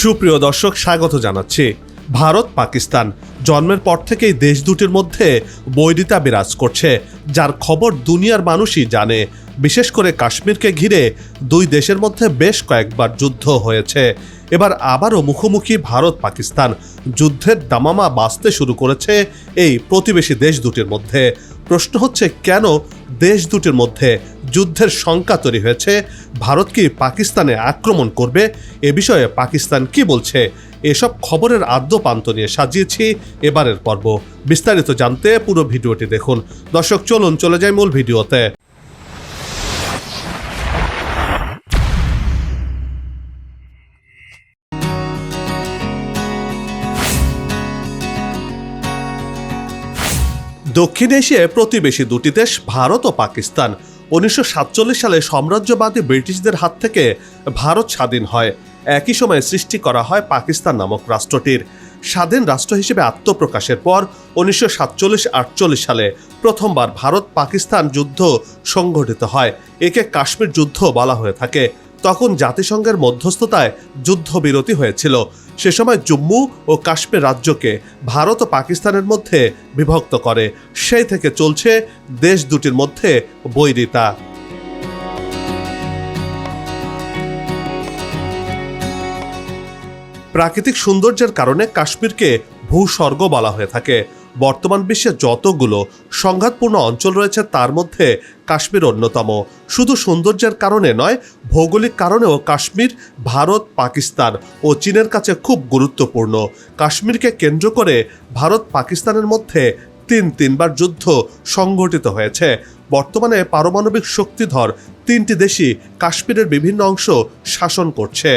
সুপ্রিয় দর্শক, স্বাগত জানাচ্ছি। ভারত, পাকিস্তান জন্মের পর থেকেই দেশ দুটির মধ্যে বৈরিতা বিরাজ করছে, যার খবর দুনিয়ার মানুষই জানে। বিশেষ করে কাশ্মীরকে ঘিরে দুই দেশের মধ্যে বেশ কয়েকবার যুদ্ধ হয়েছে। এবার আবারও মুখোমুখি ভারত, পাকিস্তান যুদ্ধের দামামা বাঁচতে শুরু করেছে এই প্রতিবেশী দেশ দুটির মধ্যে। প্রশ্ন হচ্ছে, কেন দেশ দুটির মধ্যে যুদ্ধের শঙ্কা তৈরি হয়েছে। ভারত কি পাকিস্তানে আক্রমণ করবে? এ বিষয়ে পাকিস্তান কি বলছে? এসব খবরের আদ্যপান্ত নিয়ে সাজিয়েছি এবারের পর্ব। বিস্তারিত জানতে পুরো ভিডিওটি দেখুন। দর্শক, চলুন, চলে যাই মূল ভিডিওতে। দক্ষিণ এশিয়ায় প্রতিবেশী দুটি দেশ, ভারত ও পাকিস্তান। উনিশশো সাতচল্লিশ সালে সাম্রাজ্যবাদী ব্রিটিশদের হাত থেকে ভারত স্বাধীন হয়। একই সময়ে সৃষ্টি করা হয় পাকিস্তান নামক রাষ্ট্রটির। স্বাধীন রাষ্ট্র হিসেবে আত্মপ্রকাশের পর উনিশশো সাতচল্লিশ আটচল্লিশ সালে প্রথমবার ভারত পাকিস্তান যুদ্ধ সংঘটিত হয়। একে কাশ্মীর যুদ্ধ বলা হয়ে থাকে। তখন জাতিসংঘের মধ্যস্থতায় যুদ্ধবিরতি হয়েছিল। সে সময় জম্মু ও কাশ্মীর রাজ্যকে ভারত ও পাকিস্তানের মধ্যে বিভক্ত করে। সেই থেকে চলছে দেশ দুটির মধ্যে বৈরিতা। প্রাকৃতিক সৌন্দর্যের কারণে কাশ্মীরকে ভূস্বর্গ বলা হয়ে থাকে। বর্তমান বিশ্বে যতগুলো সংঘাতপূর্ণ অঞ্চল রয়েছে তার মধ্যে কাশ্মীর অন্যতম। শুধু সৌন্দর্যের কারণে নয়, ভৌগোলিক কারণেও কাশ্মীর, ভারত, পাকিস্তান ও চীনের কাছে খুব গুরুত্বপূর্ণ। কাশ্মীরকে কেন্দ্র করে ভারত, পাকিস্তানের মধ্যে তিন তিনবার যুদ্ধ সংঘটিত হয়েছে। বর্তমানে পারমাণবিক শক্তিধর তিনটি দেশই কাশ্মীরের বিভিন্ন অংশ শাসন করছে।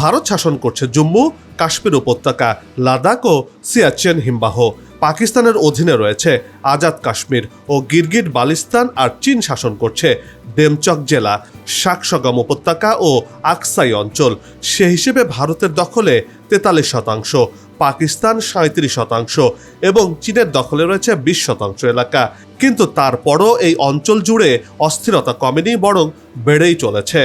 ভারত শাসন করছে জম্মু, কাশ্মীর উপত্যকা, লাদাখ ও সিয়াচেন হিমবাহ। পাকিস্তানের অধীনে রয়েছে আজাদ কাশ্মীর ও গিরগিট বালিস্তান আর চীন শাসন করছে ডেমচক জেলা, শাকসগম উপত্যকা ও আকসাই অঞ্চল। সে হিসেবে ভারতের দখলে তেতাল্লিশ শতাংশ, পাকিস্তান সাঁত্রিশ শতাংশ এবং চীনের দখলে রয়েছে বিশ শতাংশ এলাকা। কিন্তু তারপরও এই অঞ্চল জুড়ে অস্থিরতা কমেনি, বরং বেড়েই চলেছে।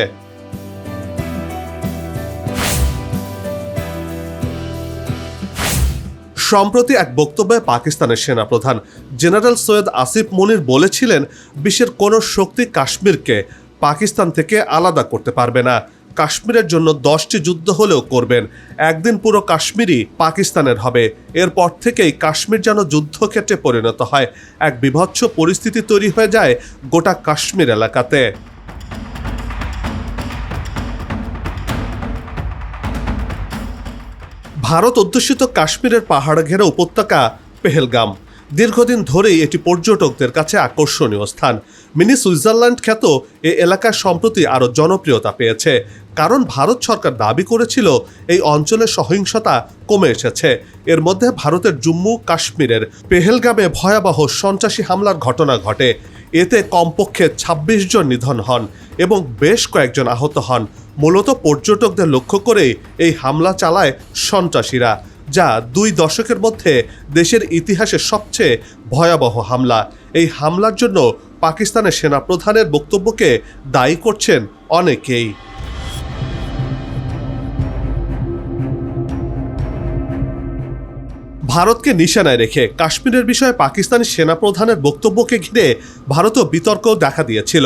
সম্প্রতি এক বক্তব্যে পাকিস্তানের সেনাপ্রধান জেনারেল সৈয়দ আসিফ মনির বলেছিলেন, বিশ্বের কোনো শক্তি কাশ্মীরকে পাকিস্তান থেকে আলাদা করতে পারবে না। কাশ্মীরের জন্য দশটি যুদ্ধ হলেও করবেন। একদিন পুরো কাশ্মীরই পাকিস্তানের হবে। এরপর থেকেই কাশ্মীর যেন যুদ্ধক্ষেত্রে পরিণত হয়। এক বিভৎস পরিস্থিতি তৈরি হয়ে যায় গোটা কাশ্মীর এলাকাতে। ভারত অধ্যুষিত কাশ্মীরের পাহাড় ঘেরা উপত্যকা পেহেলগাম। দীর্ঘদিন ধরেই এটি পর্যটকদের কাছে আকর্ষণীয় স্থান। মিনি সুইজারল্যান্ড খ্যাত এ এলাকা সম্প্রতি আরও জনপ্রিয়তা পেয়েছে। কারণ ভারত সরকার দাবি করেছিল, এই অঞ্চলের সহিংসতা কমে এসেছে। এর মধ্যে ভারতের জম্মু, কাশ্মীরের পেহেলগামে ভয়াবহ সন্ত্রাসী হামলার ঘটনা ঘটে। এতে কমপক্ষে ২৬ জন নিধন হন এবং বেশ কয়েকজন আহত হন। মূলত পর্যটকদের লক্ষ্য করেই এই হামলা চালায় সন্ত্রাসীরা। যা দুই দশকের মধ্যে দেশের ইতিহাসে সবচেয়ে ভয়াবহ হামলা। এই হামলার জন্য পাকিস্তানের সেনাপ্রধানের বক্তব্যকে দায়ী করছেন অনেকেই। ভারতকে নিশানায় রেখে কাশ্মীরের বিষয়ে পাকিস্তানি সেনাপ্রধানের বক্তব্যকে ঘিরে ভারতও বিতর্ক দেখা দিয়েছিল।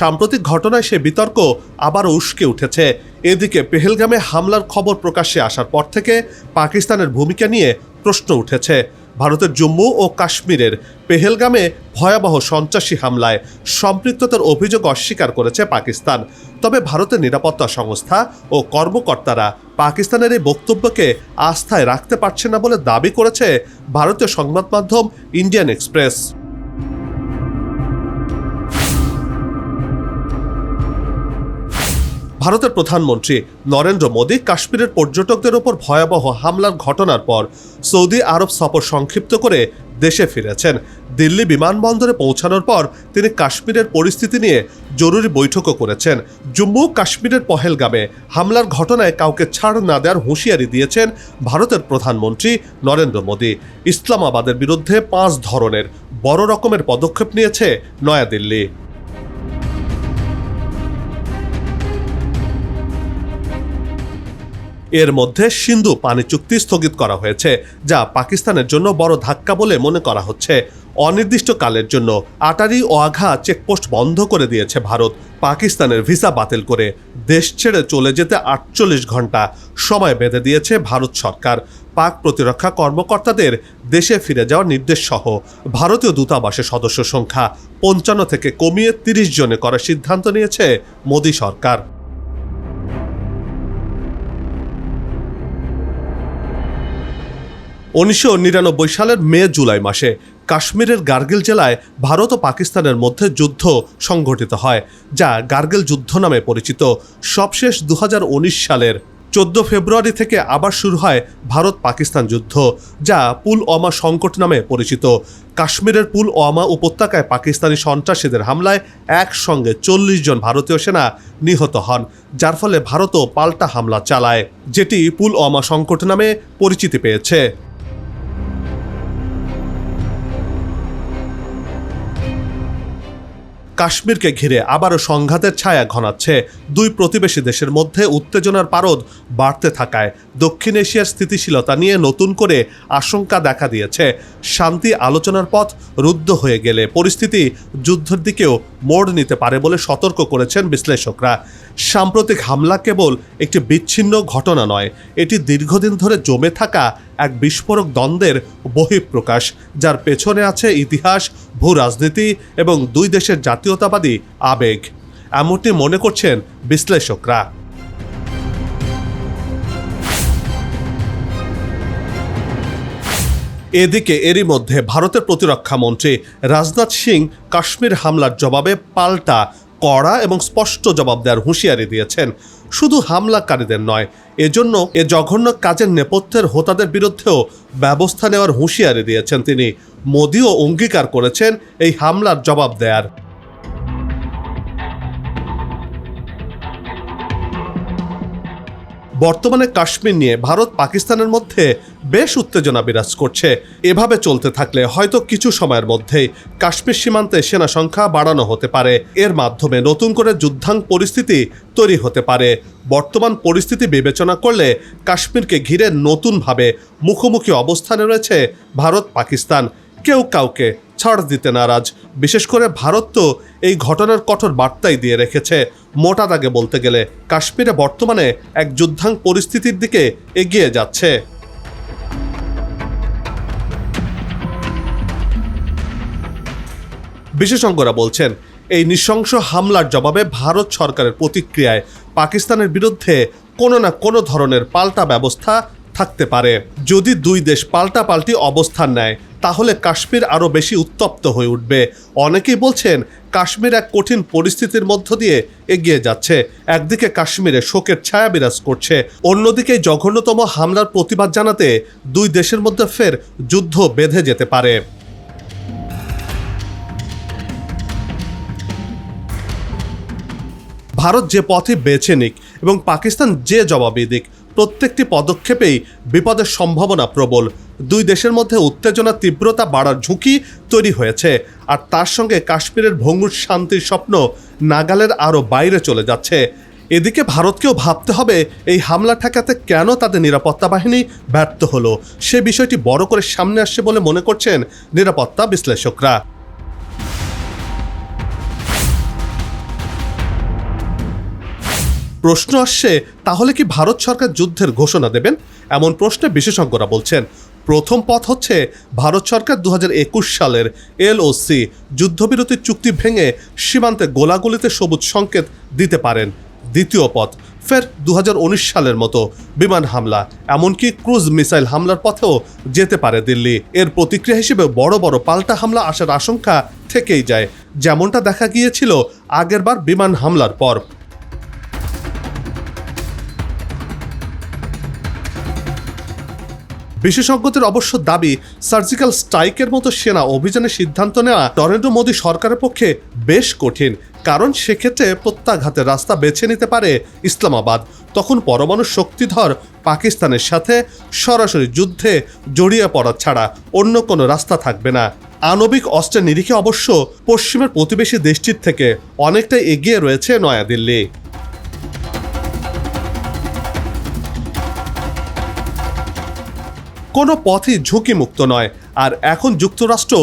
সাম্প্রতিক ঘটনায় সে বিতর্ক আবারও উস্কে উঠেছে। এদিকে পেহেলগামে হামলার খবর প্রকাশ্যে আসার পর থেকে পাকিস্তানের ভূমিকা নিয়ে প্রশ্ন উঠেছে। ভারতের জম্মু ও কাশ্মীরের পেহেলগামে ভয়াবহ সন্ত্রাসী হামলায় সম্পৃক্ততার অভিযোগ অস্বীকার করেছে পাকিস্তান। তবে ভারতের নিরাপত্তা সংস্থা ও কর্মকর্তারা পাকিস্তানের এই বক্তব্যকে আস্থায় রাখতে পারছে না বলে দাবি করেছে ভারতীয় সংবাদ মাধ্যম ইন্ডিয়ান এক্সপ্রেস। ভারতের প্রধানমন্ত্রী নরেন্দ্র মোদী কাশ্মীরের পর্যটকদের ওপর ভয়াবহ হামলার ঘটনার পর সৌদি আরব সফর সংক্ষিপ্ত করে দেশে ফিরেছেন। দিল্লি বিমানবন্দরে পৌঁছানোর পর তিনি কাশ্মীরের পরিস্থিতি নিয়ে জরুরি বৈঠকও করেছেন। জম্মু কাশ্মীরের পহেলগামে হামলার ঘটনায় কাউকে ছাড় না দেওয়ার হুঁশিয়ারি দিয়েছেন ভারতের প্রধানমন্ত্রী নরেন্দ্র মোদী। ইসলামাবাদের বিরুদ্ধে পাঁচ ধরনের বড় রকমের পদক্ষেপ নিয়েছে নয়াদিল্লি। এর মধ্যে সিন্ধু পানি চুক্তি স্থগিত করা হয়েছে, যা পাকিস্তানের জন্য বড় ধাক্কা বলে মনে করা হচ্ছে। অনির্দিষ্টকালের জন্য আটারি ওয়াঘা চেকপোস্ট বন্ধ করে দিয়েছে ভারত। পাকিস্তানের ভিসা বাতিল করে দেশ ছেড়ে চলে যেতে আটচল্লিশ ঘণ্টা সময় বেঁধে দিয়েছে ভারত সরকার। পাক প্রতিরক্ষা কর্মকর্তাদের দেশে ফিরে যাওয়ার নির্দেশ সহ ভারতীয় দূতাবাসের সদস্য সংখ্যা পঞ্চান্ন থেকে কমিয়ে তিরিশ জনে করার সিদ্ধান্ত নিয়েছে মোদী সরকার। উনিশশো নিরানব্বই সালের মে জুলাই মাসে কাশ্মীরের গার্গিল জেলায় ভারত ও পাকিস্তানের মধ্যে যুদ্ধ সংঘটিত হয়, যা গার্গিল যুদ্ধ নামে পরিচিত। সবশেষ দু হাজার উনিশ সালের চোদ্দ ফেব্রুয়ারি থেকে আবার শুরু হয় ভারত পাকিস্তান যুদ্ধ, যা পুল অমা সংকট নামে পরিচিত। কাশ্মীরের পুল অমা উপত্যকায় পাকিস্তানি সন্ত্রাসীদের হামলায় একসঙ্গে চল্লিশ জন ভারতীয় সেনা নিহত হন, যার ফলে ভারতও পাল্টা হামলা চালায়, যেটি পুল অমা সংকট নামে পরিচিতি পেয়েছে। কাশ্মীরকে ঘিরে আবারও সংঘাতের ছায়া ঘনাচ্ছে। দুই প্রতিবেশী দেশের মধ্যে উত্তেজনার পারদ বাড়তে থাকায় দক্ষিণ এশিয়ার স্থিতিশীলতা নিয়ে নতুন করে আশঙ্কা দেখা দিয়েছে। শান্তি আলোচনার পথ রুদ্ধ হয়ে গেলে পরিস্থিতি যুদ্ধের দিকেও মোড় নিতে পারে বলে সতর্ক করেছেন বিশ্লেষকরা। সাম্প্রতিক হামলা কেবল একটি বিচ্ছিন্ন ঘটনা নয়, এটি দীর্ঘদিন ধরে জমে থাকা এক বিস্ফোরক দ্বন্দ্বের বহিঃপ্রকাশ, যার পেছনে আছে ইতিহাস ভূ রাজনীতি এবং দুই দেশের জাতীয়তাবাদী আবেগ। এমনটি মনে করছেন বিশ্লেষকরা। এদিকে এরই মধ্যে ভারতের প্রতিরক্ষা মন্ত্রী রাজনাথ সিং কাশ্মীর হামলার জবাবে পাল্টা কড়া এবং স্পষ্ট জবাব দেওয়ার হুঁশিয়ারি দিয়েছেন। শুধু হামলাকারীদের নয়, এজন্য এ জঘন্য কাজের নেপথ্যের হোতাদের বিরুদ্ধেও ব্যবস্থা নেওয়ার হুঁশিয়ারি দিয়েছেন তিনি। মোদিও অঙ্গীকার করেছেন এই হামলার জবাব দেয়ার। বর্তমানে কাশ্মীর নিয়ে ভারত পাকিস্তানের মধ্যে বেশ উত্তেজনা বিরাজ করছে। এভাবে চলতে থাকলে হয়তো কিছু সময়ের মধ্যেই কাশ্মীর সীমান্তে সেনা সংখ্যা বাড়ানো হতে পারে। এর মাধ্যমে নতুন করে যুদ্ধাং পরিস্থিতি তৈরি হতে পারে। বর্তমান পরিস্থিতি বিবেচনা করলে কাশ্মীরকে ঘিরে নতুনভাবে মুখোমুখি অবস্থানে রয়েছে ভারত, পাকিস্তান। কেউ কাউকে ছাড় দিতে নারাজ। বিশেষ করে ভারত তো এই ঘটনার কঠোর বার্তাই দিয়ে রেখেছে। মোটা দাগে বলতে গেলে কাশ্মীরে বর্তমানে এক যুদ্ধাং পরিস্থিতির দিকে এগিয়ে যাচ্ছে। বিশেষজ্ঞরা বলছেন, এই নৃশংস হামলার জবাবে ভারত সরকারের প্রতিক্রিয়ায় পাকিস্তানের বিরুদ্ধে কোনো না কোনো ধরনের পাল্টা ব্যবস্থা থাকতে পারে। যদি দুই দেশ পাল্টাপাল্টি অবস্থান নেয়, তাহলে কাশ্মীর আরও বেশি উত্তপ্ত হয়ে উঠবে। অনেকেই বলছেন, কাশ্মীর এক কঠিন পরিস্থিতির মধ্য দিয়ে এগিয়ে যাচ্ছে। একদিকে কাশ্মীরে শোকের ছায়া বিরাজ করছে, অন্যদিকে জঘন্যতম হামলার প্রতিবাদ জানাতে দুই দেশের মধ্যে ফের যুদ্ধ বেঁধে যেতে পারে। ভারত যে পথে বেছে নিক এবং পাকিস্তান যে জবাবই দিক, প্রত্যেকটি পদক্ষেপেই বিপদের সম্ভাবনা প্রবল। দুই দেশের মধ্যে উত্তেজনার তীব্রতা বাড়ার ঝুঁকি তৈরি হয়েছে। আর তার সঙ্গে কাশ্মীরের ভঙ্গুর শান্তির স্বপ্ন নাগালের আরও বাইরে চলে যাচ্ছে। এদিকে ভারতকেও ভাবতে হবে, এই হামলা ঠেকাতে কেন তাদের নিরাপত্তা বাহিনী ব্যর্থ হলো? সে বিষয়টি বড় করে সামনে আসছে বলে মনে করছেন নিরাপত্তা বিশ্লেষকরা। প্রশ্ন আসছে, তাহলে কি ভারত সরকার যুদ্ধের ঘোষণা দেবেন? এমন প্রশ্নে বিশেষজ্ঞরা বলছেন, প্রথম পথ হচ্ছে ভারত সরকার দু হাজার একুশ সালের এলওসি যুদ্ধবিরতির চুক্তি ভেঙে সীমান্তে গোলাগুলিতে সবুজ সংকেত দিতে পারেন। দ্বিতীয় পথ, ফের দু হাজার উনিশ সালের মতো বিমান হামলা, এমনকি ক্রুজ মিসাইল হামলার পথেও যেতে পারে দিল্লি। এর প্রতিক্রিয়া হিসেবে বড় বড় পাল্টা হামলা আসার আশঙ্কা থেকেই যায়। যেমনটা দেখা গিয়েছিল আগেরবার বিমান হামলার পর। বিশেষজ্ঞদের অবশ্য দাবি, সার্জিক্যাল স্ট্রাইকের মতো সেনা অভিযানের সিদ্ধান্ত নেওয়া নরেন্দ্র মোদী সরকারের পক্ষে বেশ কঠিন। কারণ সেক্ষেত্রে প্রত্যাঘাতের রাস্তা বেছে নিতে পারে ইসলামাবাদ। তখন পরমাণু শক্তিধর পাকিস্তানের সাথে সরাসরি যুদ্ধে জড়িয়ে পড়া ছাড়া অন্য কোনো রাস্তা থাকবে না। আণবিক অস্ত্রের নিরিখে অবশ্য পশ্চিমের প্রতিবেশী দেশটির থেকে অনেকটাই এগিয়ে রয়েছে নয়াদিল্লি। কোনো পথই ঝুঁকিমুক্ত নয়। আর এখন যুক্তরাষ্ট্র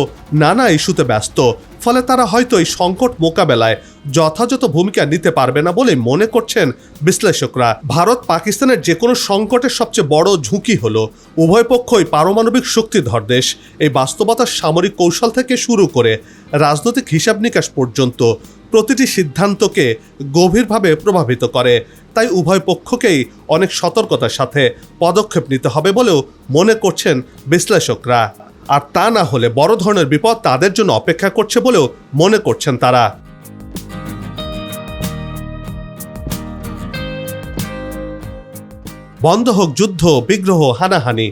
নানা ইস্যুতে ব্যস্ত। ফলে তারা হয়তো এই সংকট মোকাবেলায় যথাযথ ভূমিকা নিতে পারবে না বলে মনে করছেন বিশ্লেষকরা। ভারত পাকিস্তানের যে কোনো সংকটের সবচেয়ে বড় ঝুঁকি হল উভয় পক্ষই পারমাণবিক শক্তিধর দেশ। এই বাস্তবতার সামরিক কৌশল থেকে শুরু করে রাজনৈতিক হিসাব নিকাশ পর্যন্ত প্রতিটি সিদ্ধান্তকে গভীরভাবে প্রভাবিত করে। তাই উভয় পক্ষকেই অনেক সতর্কতার সাথে পদক্ষেপ নিতে হবে বলেও মনে করছেন বিশ্লেষকরা। আর তা না হলে বড় ধরনের বিপদ তাদের জন্য অপেক্ষা করছে বলেও মনে করছেন তারা। বন্ধ হোক যুদ্ধ, বিগ্রহ, হানাহানি